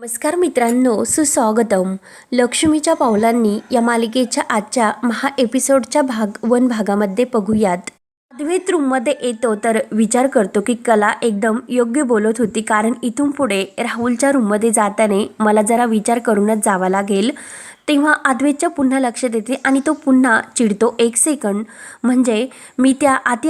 नमस्कार मित्रांनो सुस्वागतम. लक्ष्मीच्या पावलांनी या मालिकेच्या आजच्या महा एपिसोडच्या भाग वन भागामध्ये बघूयात. अद्वैत रूममध्ये येतो तर विचार करतो की कला एकदम योग्य बोलत होती. कारण इथून पुढे राहुलच्या रूममध्ये जाताना मला जरा विचार करूनच जावा लागेल. तेव्हा अद्वैतच्या पुन्हा लक्षात येते आणि तो पुन्हा चिडतो. एक सेकंड म्हणजे मी त्या आती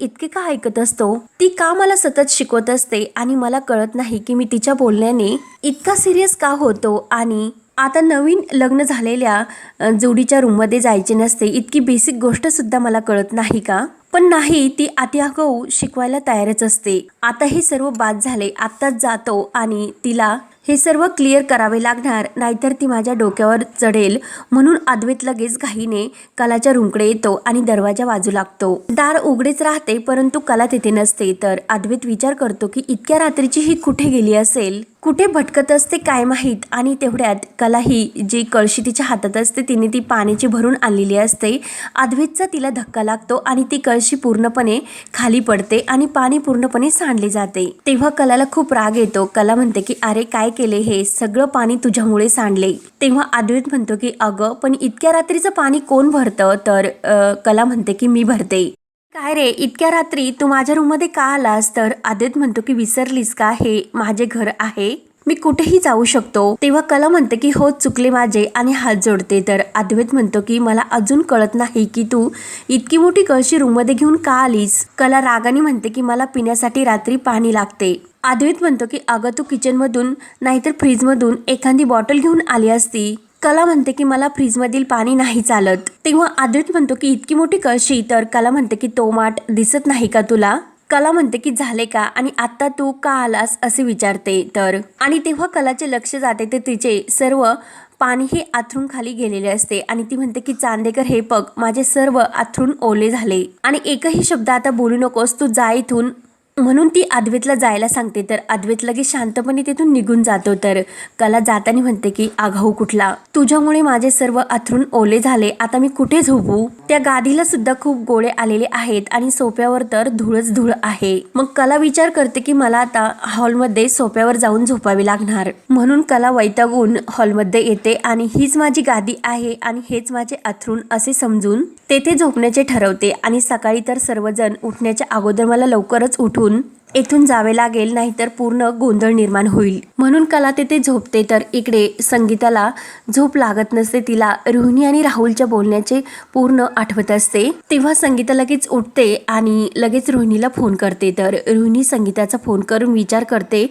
इतके का ऐकत असतो? ती का मला सतत शिकवत असते आणि मला कळत नाही की मी तिच्या बोलण्याने इतका सिरियस का होतो? आणि आता नवीन लग्न झालेल्या जोडीच्या रूममध्ये जायचे नसते. इतकी बेसिक गोष्टसुद्धा मला कळत नाही का? पण नाही ती आत्यागऊ शिकवायला तयारच असते. आता हे सर्व बाद झाले. आत्ताच जातो आणि तिला हे सर्व क्लिअर करावे लागणार नाहीतर ती माझ्या डोक्यावर चढेल. म्हणून अद्वैत लगेच घाईने कलाच्या रूमकडे येतो आणि दरवाजा वाजू लागतो. दार उघडेच राहते परंतु कला तिथे नसते. तर अद्वैत विचार करतो की इतक्या रात्रीची ही कुठे गेली असेल? कुठे भटकत असते काय माहीत? आणि तेवढ्यात कला ही जी कळशी तिच्या हातात असते तिने ती पाण्याची भरून आणलेली असते. अद्वैतचा तिला धक्का लागतो आणि ती कळशी पूर्णपणे खाली पडते आणि पाणी पूर्णपणे सांडले जाते. तेव्हा कलाला खूप राग येतो. कला म्हणते की अरे काय केले हे? सगळं पाणी तुझ्यामुळे सांडले. तेव्हा अद्वैत म्हणतो की अगं पण इतक्या रात्रीचं पाणी कोण भरतं? तर कला म्हणते की मी भरते. काय रे? इतक्या रात्री तू माझ्या रूममध्ये का आलास? तर आदित म्हणतो की विसरलीस का? हे माझे घर आहे. मी कुठेही जाऊ शकतो. तेव्हा कला म्हणते की हो चुकले माझे आणि हात जोडते. तर अद्वैत म्हणतो की मला अजून कळत नाही की तू इतकी मोठी कळशी रूममध्ये घेऊन का आलीस? कला रागाने म्हणते की मला पिण्यासाठी रात्री पाणी लागते. अद्वैत म्हणतो की अगं तू किचनमधून नाहीतर फ्रीजमधून एखादी बॉटल घेऊन आली असती. कला म्हणते की मला फ्रीजमधील पाणी नाही चालत. तेव्हा आदित म्हणतो की इतकी मोठी कळशी तर कला म्हणते की तो माठ दिसत नाही का तुला? कला म्हणते की झाले का? आणि आता तू का आलास? असे विचारते. तर आणि तेव्हा कलाचे लक्ष जाते ते तिचे सर्व पाणी हे आथरून खाली गेलेले असते. आणि ती म्हणते की चांदेकर हे पग माझे सर्व आथरून ओले झाले. आणि एकही शब्द आता बोलू नकोस तू जा इथून. म्हणून ती अद्वैतला जायला सांगते. तर अद्वैत लगेच शांतपणे तिथून निघून जातो. तर कला जाताना म्हणते की आघाऊ कुठला? तुझ्यामुळे माझे सर्व अथरून ओले झाले. आता मी कुठे झोपू? त्या गादीला सुद्धा खूप गोळे आलेले आहेत आणि सोप्यावर तर धूळच धूळ आहे. मग कला विचार करते की मला आता हॉलमध्ये सोप्यावर जाऊन झोपावे लागणार. म्हणून कला वैतागून हॉलमध्ये येते आणि हीच माझी गादी आहे आणि हेच माझे अथरून असे समजून तेथे झोपण्याचे ठरवते. आणि सकाळी तर सर्वजण उठण्याच्या अगोदर मला लवकरच उठून येथून जावे लागेल नाहीतर पूर्ण गोंधळ निर्माण होईल. म्हणून कला तेथे झोपते तर इकडे संगीताला झोप लागत नसते तिला रोहिणी आणि राहुलच्या बोलण्याचे पूर्ण आठवत असते. तेव्हा संगीता लगेच उठते आणि लगेच रोहिणीला फोन करते तर रोहिणी संगीताचा फोन करून विचार करते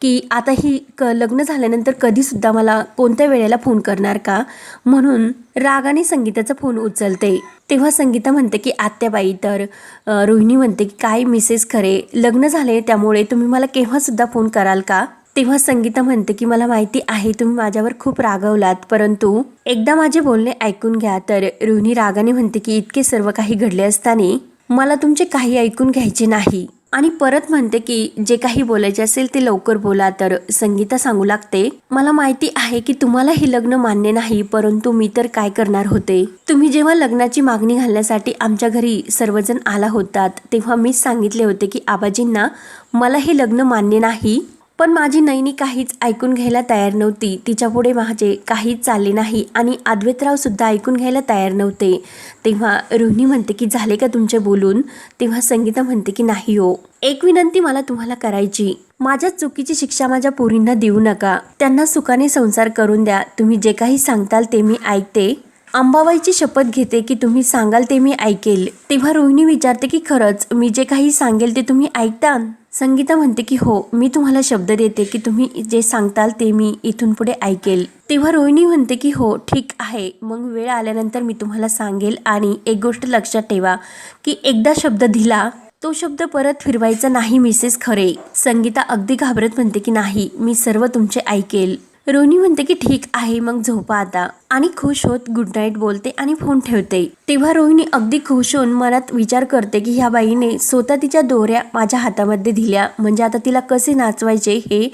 की आता ही क लग्न झाल्यानंतर कधीसुद्धा मला कोणत्या वेळेला फोन करणार का? म्हणून रागाने संगीताचा फोन उचलते. तेव्हा संगीता म्हणते की आत्याबाई तर रोहिणी म्हणते की काय मिसेस खरे? लग्न झाले त्यामुळे तुम्ही मला केव्हासुद्धा फोन कराल का? तेव्हा संगीता म्हणते की मला माहिती आहे तुम्ही माझ्यावर खूप रागवलात परंतु एकदा माझे बोलणे ऐकून घ्या. तर रोहिणी रागाने म्हणते की इतके सर्व काही घडले असताना मला तुमचे काही ऐकून घ्यायचे नाही. आणि परत म्हणते की जे काही बोलायचे असेल ते लवकर बोला तर संगीता सांगू लागते मला माहिती आहे की तुम्हाला हे लग्न मान्य नाही परंतु मी तर काय करणार होते? तुम्ही जेव्हा लग्नाची मागणी घालण्यासाठी आमच्या घरी सर्वजण आला होतात तेव्हा मीच सांगितले होते की आबाजींना मला हे लग्न मान्य नाही पण माझी नैनी काहीच ऐकून घ्यायला तयार नव्हती. तिच्यापुढे माझे काहीच चालले नाही आणि अद्वैतरावसुद्धा ऐकून घ्यायला तयार नव्हते. तेव्हा रोहिणी म्हणते की झाले का तुमचे बोलून? तेव्हा संगीता म्हणते की नाही हो. एक विनंती मला तुम्हाला करायची. माझ्या चुकीची शिक्षा माझ्या पोरींना देऊ नका. त्यांना सुखाने संसार करून द्या. तुम्ही जे काही सांगताल ते मी ऐकते. अंबाबाईची शपथ घेते की तुम्ही सांगाल ते मी ऐकेल. तेव्हा रोहिणी विचारते की खरंच मी जे काही सांगेल ते तुम्ही ऐकता संगीता म्हणते की हो मी तुम्हाला शब्द देते की तुम्ही जे सांगताल ते मी इथून पुढे ऐकेल. तेव्हा रोहिणी म्हणते की हो ठीक आहे. मग वेळ आल्यानंतर मी तुम्हाला सांगेल आणि एक गोष्ट लक्षात ठेवा की एकदा शब्द दिला तो शब्द परत फिरवायचा नाही मिसेस खरे. संगीता अगदी घाबरत म्हणते की नाही मी सर्व तुमचे ऐकेल. रोहिणी म्हणते की ठीक आहे मग झोपा आता. आणि खुश होत गुड नाईट बोलते आणि फोन ठेवते. तेव्हा रोहिणी अगदी खुश होऊन मनात विचार करते की ह्या बाईने स्वतः तिच्या दोऱ्या माझ्या हातामध्ये दिल्या. म्हणजे आता तिला कसे नाचवायचे हे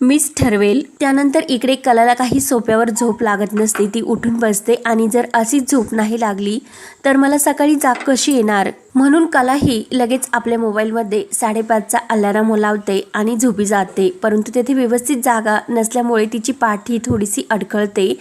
मीच ठरवेल. त्यानंतर इकडे कलाला काही सोप्यावर झोप लागत नसते. ती उठून बसते आणि जर अशीच झोप नाही लागली तर मला सकाळी जाग कशी येणार? म्हणून कलाही लगेच आपल्या मोबाईलमध्ये साडेपाचचा अलाराम लावते आणि झोपी जाते. परंतु तेथे व्यवस्थित जागा नसल्यामुळे तिची पाठ ही थोडीशी अडखळते.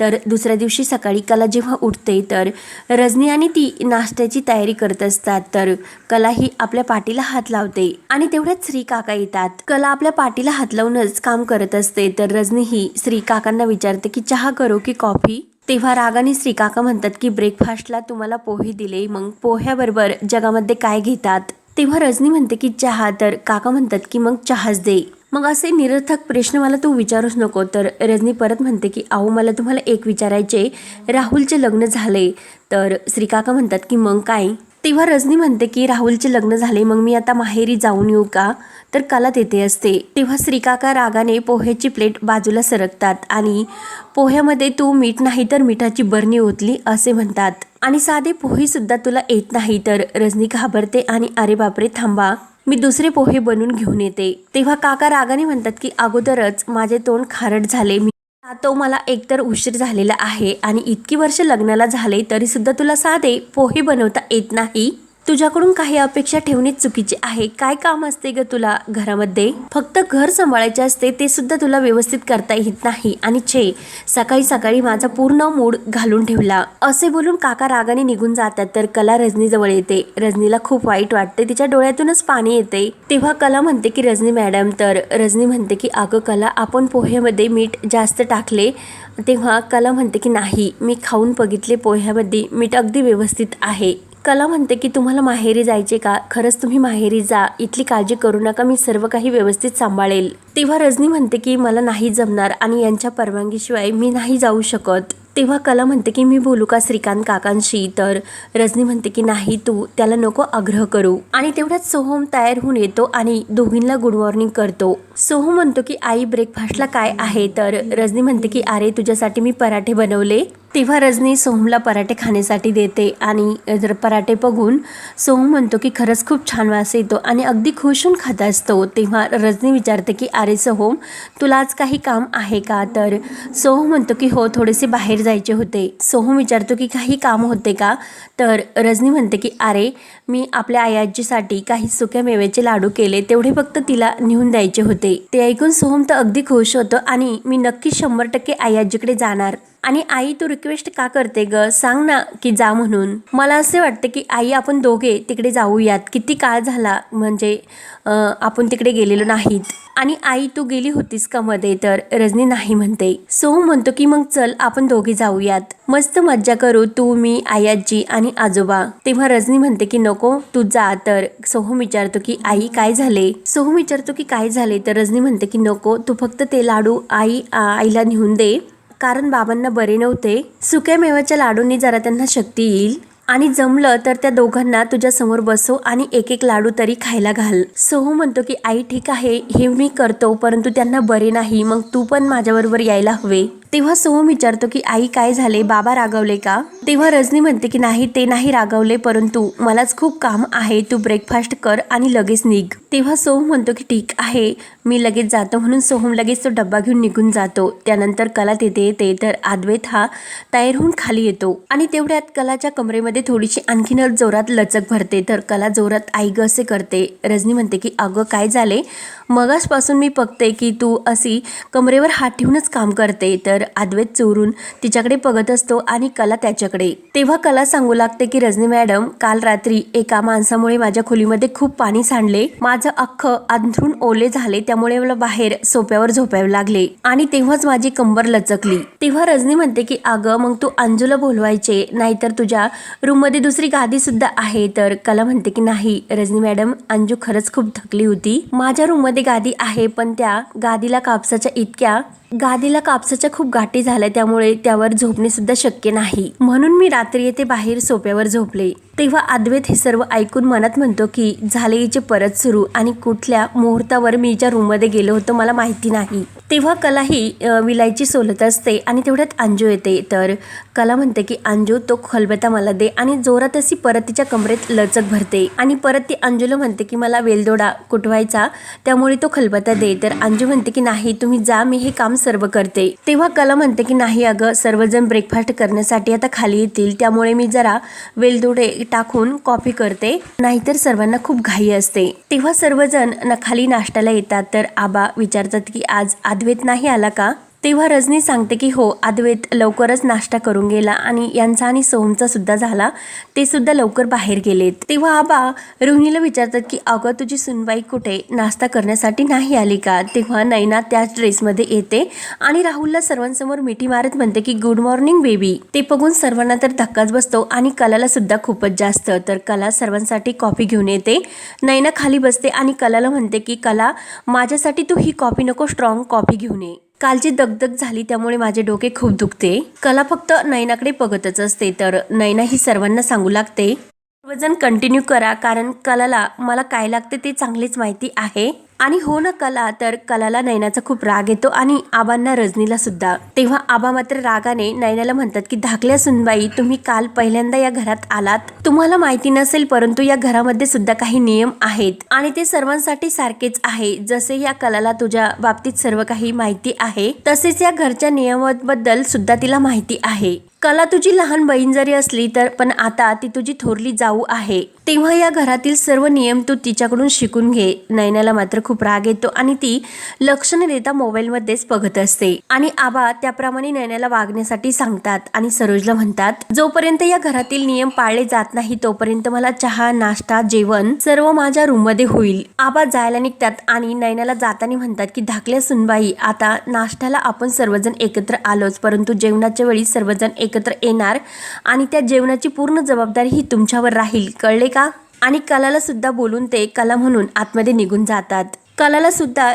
तर दुसऱ्या दिवशी सकाळी कला जेव्हा उठते तर रजनी आणि ती नाश्त्याची तयारी करत असतात. तर कला ही आपल्या पाठीला हात लावते आणि तेवढ्याच श्री काका येतात. कला आपल्या पाठीला हात लावूनच काम करत असते. तर रजनी ही श्री काकांना विचारते की चहा करू की कॉफी? तेव्हा रागाने श्रीकाका म्हणतात की ब्रेकफास्टला तुम्हाला पोहे दिले. मग पोह्याबरोबर जगामध्ये काय घेतात? तेव्हा रजनी म्हणते की चहा. तर काका म्हणतात की मग चहाच दे. मग असे निरर्थक प्रश्न मला तू विचारूच नको. तर रजनी परत म्हणते की अहो मला तुम्हाला एक विचारायचे राहुलचे लग्न झाले. तर श्रीकाका म्हणतात की मग काय? तेव्हा रजनी म्हणते की राहुलचे लग्न झाले मग मी आता माहेरी जाऊन येऊ का? तर कला तेथे असते. तेव्हा श्रीकाका रागाने पोह्याची प्लेट बाजूला सरकतात आणि पोह्यामध्ये तू मीठ नाही तर मिठाची बरणी ओतली असे म्हणतात. आणि साधे पोहेसुद्धा तुला येत नाही तर रजनी घाबरते आणि अरे बापरे थांबा. मी दुसरे पोहे बनवून घेऊन येते. तेव्हा काका रागाने म्हणतात की अगोदरच माझे तोंड खारट झाले. मी तो मला एकतर उशीर झालेला आहे आणि इतकी वर्ष लग्नाला झाले तरीसुद्धा तुला साधे पोहे बनवता येत नाही? तुझ्याकडून काही अपेक्षा ठेवणे चुकीचे आहे. काय काम असते ग तुला घरामध्ये? फक्त घर सांभाळायचे असते ते सुद्धा तुला व्यवस्थित करता येत नाही. आणि छे सकाळी सकाळी माझा पूर्ण मूड घालून ठेवला. असे बोलून काका रागाने निघून जातात तर कला रजनीजवळ येते. रजनीला खूप वाईट वाटते तिच्या डोळ्यातूनच पाणी येते. तेव्हा कला म्हणते की रजनी मॅडम तर रजनी म्हणते की अगं कला आपण पोह्यामध्ये मीठ जास्त टाकले. तेव्हा कला म्हणते की नाही मी खाऊन बघितले पोह्यामध्ये मीठ अगदी व्यवस्थित आहे. कला म्हणते की तुम्हाला माहेरी जायचे का? खरंच तुम्ही माहेरी जा. इथली काळजी करू नका. मी सर्व काही व्यवस्थित सांभाळेल. तेव्हा रजनी म्हणते की मला नाही जमणार आणि यांच्या परवानगीशिवाय मी नाही जाऊ शकत. तेव्हा कला म्हणते की मी बोलू का श्रीकांत काकांशी? तर रजनी म्हणते की नाही तू. त्याला नको आग्रह करू. आणि तेवढ्यात सोहम तयार होऊन येतो आणि दोघींना गुड मॉर्निंग करतो. सोहम म्हणतो की आई ब्रेकफास्टला काय आहे? तर रजनी म्हणते की अरे तुझ्यासाठी मी पराठे बनवले. तेव्हा रजनी सोहमला पराठे खाण्यासाठी देते आणि जर पराठे बघून सोहम म्हणतो की खरंच खूप छान वास येतो आणि अगदी खुश होऊन खात असतो तेव्हा रजनी विचारते की अरे सोहम तुला आज काही काम आहे का? तर सोहम म्हणतो की हो थोडेसे बाहेर जायचे होते. सोहम विचारतो की काही काम होते का? तर रजनी म्हणते की अरे मी आपल्या आयाजीसाठी काही सुक्या मेव्याचे लाडू केले तेवढे फक्त तिला नेऊन द्यायचे होते. ते ऐकून सोहम तर अगदी खुश होतो आणि मी नक्की शंभर टक्के आयाजीकडे जाणार. आणि आई तू रिक्वेस्ट का करते ग? सांग ना की जा म्हणून. मला असे वाटते की आई आपण दोघे तिकडे जाऊयात. किती काळ झाला म्हणजे आपण तिकडे गेलेलो नाहीत. आणि आई तू गेली होतीस का मध्ये? तर रजनी नाही म्हणते. सोहम म्हणतो की मग चल आपण दोघे जाऊयात. मस्त मज्जा करू तू मी आयाजी आणि आजोबा. तेव्हा रजनी म्हणते की नको तू जा. तर सोहम विचारतो की आई काय झाले? सोहम विचारतो की काय झाले? तर रजनी म्हणते की नको तू फक्त ते लाडू आई आईला नेऊन दे. कारण बाबांना बरे नव्हते. सुक्या मेव्याच्या लाडूंनी जरा त्यांना शक्ती येईल. आणि जमलं तर त्या दोघांना तुझ्या समोर बसव आणि एक एक लाडू तरी खायला घाल. सोहू म्हणतो की आई ठीक आहे. हे मी करतो परंतु त्यांना बरे नाही. मग तू पण माझ्याबरोबर यायला हवे. तेव्हा सोहम विचारतो की आई काय झाले? बाबा रागवले का? तेव्हा रजनी म्हणते की नाही ते नाही रागवले परंतु मलाच खूप काम आहे. तू ब्रेकफास्ट कर आणि लगेच निघ. तेव्हा सोहम म्हणतो की ठीक आहे मी लगेच जातो. म्हणून सोहम लगेच तो डब्बा घेऊन निघून जातो. त्यानंतर कला तिथे येते तर अद्वैत हा तयार होऊन खाली येतो. आणि तेवढ्यात कलाच्या कमरेमध्ये थोडीशी आणखीन जोरात लचक भरते तर कला जोरात आई ग असे करते. रजनी म्हणते की अगं काय झाले? मगासपासून मी बघते की तू अशी कमरेवर हात ठेवूनच काम करते. तर अद्वैत चोरून तिच्याकडे बघत असतो आणि कला त्याच्याकडे. तेव्हा कला सांगू लागते की रजनी मॅडम काल रात्री एका माणसामुळे माझ्या खोलीमध्ये खूप पाणी सांडले. माझं अख्खं अंथरून ओले झाले त्यामुळे मला बाहेर सोप्यावर झोपावे लागले आणि तेव्हाच माझी कंबर लचकली. तेव्हा रजनी म्हणते की अगं मग तू अंजूला बोलवायचे नाहीतर तुझ्या रूममध्ये दुसरी गादी सुद्धा आहे. तर कला म्हणते की नाही रजनी मॅडम अंजू खरंच खूप थकली होती. माझ्या रूममध्ये गादी आहे पण त्या गादीला कापसाच्या इतक्या गादीला कापसाच्या खूप गाठी झाल्या त्यामुळे त्यावर झोपणे सुद्धा शक्य नाही. म्हणून मी रात्री येथे बाहेर सोप्यावर झोपले. तेव्हा अद्वैत हे सर्व ऐकून मनात म्हणतो की झाले हिचे परत सुरू आणि कुठल्या मुहूर्तावर मी ज्या रूममध्ये गेलो होतो मला माहिती नाही. तेव्हा कला ही विलायची सोलत असते आणि तेवढ्यात अंजू येते. तर कला म्हणते की अंजू तो खलबत्ता मला दे आणि जोरात अशी परत तिच्या कमरेत लचक भरते आणि परत ती अंजूला म्हणते की मला वेलदोडा कुटवायचा त्यामुळे तो खलबत्ता दे. तर अंजू म्हणते की नाही तुम्ही जा मी हे काम सर्व करते. तेव्हा कला म्हणते की नाही अगं सर्वजण ब्रेकफास्ट करण्यासाठी आता खाली येतील त्यामुळे मी जरा वेलदोडे टाकून कॉफी करते नाहीतर सर्वांना खूप घाई असते. तेव्हा सर्वजण न खाली नाश्त्याला येतात. तर आबा विचारतात की आज अद्वैत नाही आला का? तेव्हा रजनी सांगते की हो अद्वैत लवकरच नाश्ता करून गेला आणि यांचा आणि सोहमचा सुद्धा झाला. ते सुद्धा लवकर बाहेर गेलेत. तेव्हा आबा रोहिणीला विचारतात की अगं तुझी सुनबाई कुठे? नाश्ता करण्यासाठी नाही आली का? तेव्हा नैना त्याच ड्रेसमध्ये येते आणि राहुलला सर्वांसमोर मिठी मारत म्हणते की गुड मॉर्निंग बेबी. ते बघून सर्वांना तर धक्काच बसतो आणि कलाला सुद्धा खूपच जास्त. तर कला सर्वांसाठी कॉफी घेऊन येते. नैना खाली बसते आणि कलाला म्हणते की कला माझ्यासाठी तू ही कॉफी नको स्ट्रॉंग कॉफी घेऊन ये. कालची दगदग झाली त्यामुळे माझे डोके खूप दुखते. कला फक्त नैनाकडे बघतच असते तर नैना ही सर्वांना सांगू लागते. सर्वजण कंटिन्यू करा कारण कलाला मला काय लागते ते चांगलीच माहिती आहे. आणि हो ना कला तर कलाला नैनाचा खूप राग येतो आणि आबांना रजनीला सुद्धा. तेव्हा आबा मात्र रागाने नैनाला म्हणतात की धाकल्या सुनबाई तुम्ही काल पहिल्यांदा या घरात आलात. तुम्हाला माहिती नसेल परंतु या घरामध्ये सुद्धा काही नियम आहेत. आणि ते सर्वांसाठी सारखेच आहे. जसे या कलाला तुझ्या बाबतीत सर्व काही माहिती आहे तसेच या घरच्या नियमाबद्दल सुद्धा तिला माहिती आहे. कला तुझी लहान बहीण जरी असली तर पण आता ती तुझी थोरली जाऊ आहे. तेव्हा या घरातील सर्व नियम तू तिच्याकडून शिकून घे. नैनाला मात्र खूप राग येतो आणि ती लक्ष न देता मोबाईलमध्येच बघत असते. आणि आबा त्याप्रमाणे नैनाला वागण्यासाठी सांगतात आणि सरोजला म्हणतात जोपर्यंत या घरातील नियम पाळले जात नाही तोपर्यंत मला चहा नाश्ता जेवण सर्व माझ्या रूममध्ये होईल. आबा जायला निघतात आणि नैनाला जाताना म्हणतात की धाकल्या सुनबाई आता नाश्त्याला आपण सर्वजण एकत्र आलोच परंतु जेवणाच्या वेळी सर्वजण एकत्र येणार आणि त्या जेवणाची पूर्ण जबाबदारी ही तुमच्यावर राहील. कळले का? आणि कलाला सुद्धा बोलून ते कला म्हणून आतमध्ये निघून जातात. कलाला सुद्धा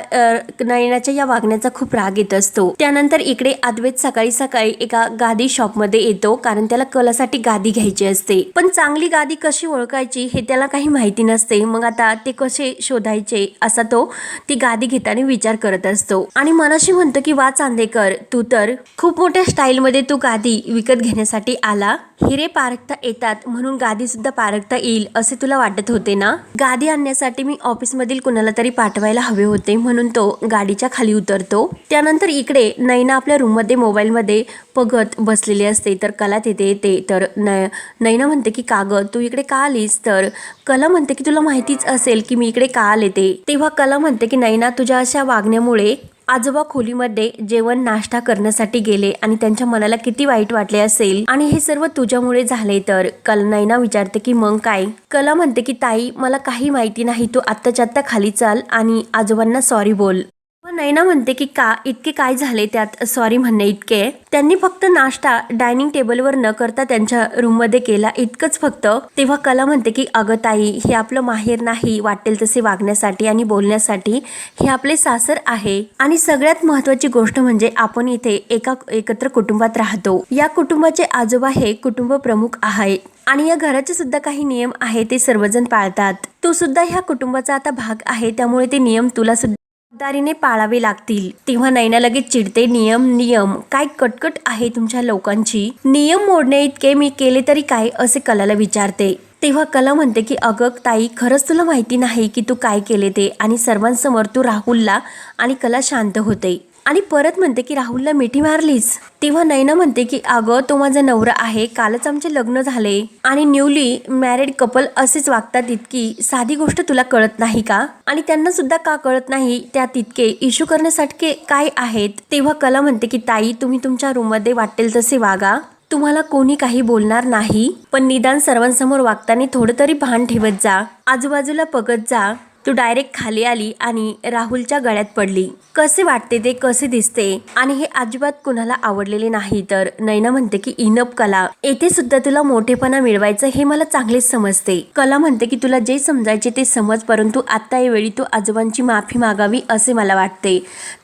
नयनाच्या या वागण्याचा खूप राग येत असतो. त्यानंतर इकडे अद्वैत सकाळी सकाळी एका गादी शॉपमध्ये येतो कारण त्याला कलासाठी गादी घ्यायची असते. पण चांगली गादी कशी ओळखायची हे त्याला काही माहिती नसते. मग आता ते कसे शोधायचे असा तो ती गादी घेताना विचार करत असतो. आणि मनाशी म्हणतो की वा चांदेकर तू तर खूप मोठ्या स्टाईलमध्ये तू गादी विकत घेण्यासाठी आला. हिरे पारखता येतात म्हणून गादी सुद्धा पारखता येईल असे तुला वाटत होते ना? गादी आणण्यासाठी मी ऑफिसमधील कुणाला तरी पाठवायला हवे होते म्हणून तो गाडीच्या खाली उतरतो. त्यानंतर इकडे नैना आपल्या रूममध्ये मोबाईलमध्ये बघत बसलेली असते. तर कला तिथे येते. तर न नैना म्हणते की कागद तू इकडे का आलीस? तर कला म्हणते की तुला माहितीच असेल की मी इकडे का आले ते. तेव्हा कला म्हणते की नैना तुझ्या अशा वागण्यामुळे आजोबा खोलीमध्ये जेवण नाश्ता करण्यासाठी गेले आणि त्यांच्या मनाला किती वाईट वाटले असेल. आणि हे सर्व तुझ्यामुळे झाले तर? कल विचारते की मग काय? कला म्हणते की ताई मला काही माहिती नाही. तू आत्ताच्या आत्ता खाली चाल आणि आजोबांना सॉरी बोल. मग नैना म्हणते की का इतके काय झाले त्यात? सॉरी म्हणणे इतके. त्यांनी फक्त नाश्ता डायनिंग टेबलवर न करता त्यांच्या रूममध्ये केला. इतकंच फक्त. तेव्हा कला म्हणते की अगं ताई हे आपलं माहेर नाही वाटेल तसे वागण्यासाठी आणि बोलण्यासाठी. हे आपले सासर आहे. आणि सगळ्यात महत्वाची गोष्ट म्हणजे आपण इथे एका एकत्र कुटुंबात राहतो. या कुटुंबाचे आजोबा हे कुटुंब प्रमुख आहे आणि या घराचे सुद्धा काही नियम आहे ते सर्वजण पाळतात. तू सुद्धा ह्या कुटुंबाचा आता भाग आहे त्यामुळे ते नियम तुला सुद्धा जबाबदारीने पाळावे लागतील. तेव्हा नैना लगेच चिडते नियम नियम. काय कटकट आहे तुमच्या लोकांची? नियम मोडणे इतके मी केले तरी काय? असे कलाला विचारते. तेव्हा कला म्हणते की अगं ताई खरंच तुला माहिती नाही की तू काय केले ते? आणि सर्वांसमोर तू राहुलला आणि कला शांत होते. आणि परत म्हणते की राहुलला मिठी मारलीस. तेव्हा नैना म्हणते की अगं तो माझा नवरा आहे. कालच आमचे लग्न झाले. आणि न्यूली मॅरिड कपल असेच वागतात इतकी. साधी गोष्ट तुला कळत नाही का? आणि त्यांना सुद्धा का कळत नाही? त्या तितके इश्यू करण्यासाठी काय आहेत? तेव्हा कला म्हणते की ताई तुम्ही तुमच्या रूममध्ये वाटेल तसे वागा. तुम्हाला कोणी काही बोलणार नाही. पण निदान सर्वांसमोर वागताना थोडं तरी भान ठेवत जा. आजूबाजूला पगत जा. तू डायरेक्ट खाली आली आणि राहुलच्या गळ्यात पडली. कसे वाटते ते कसे दिसते? आणि हे अजिबात कुणाला आवडलेले नाही तर नैना म्हणते की इनप कला येथे सुद्धा तुला मोठेपणा मिळवायचं हे मला चांगलेच समजते. कला म्हणते की तुला जे समजायचे ते समज परंतु आता वेळी तू आजोबांची माफी मागावी असे मला वाटते.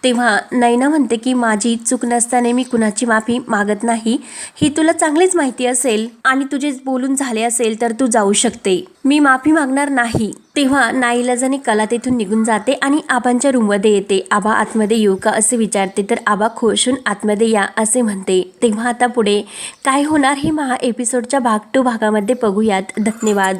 तेव्हा नैना म्हणते की माझी चूक नसताना मी कुणाची माफी मागत नाही ही तुला चांगलीच माहिती असेल. आणि तुझे बोलून झाले असेल तर तू जाऊ शकते. मी माफी मागणार नाही. तेव्हा नाईलाजाने कला तिथून निघून जाते आणि आबांच्या रूममध्ये येते. आबा आतमध्ये येऊ का असे विचारते तर आबा खोशून आतमध्ये या असे म्हणते. तेव्हा आता पुढे काय होणार हे महा एपिसोडच्या भाग टू भागामध्ये बघूयात. धन्यवाद.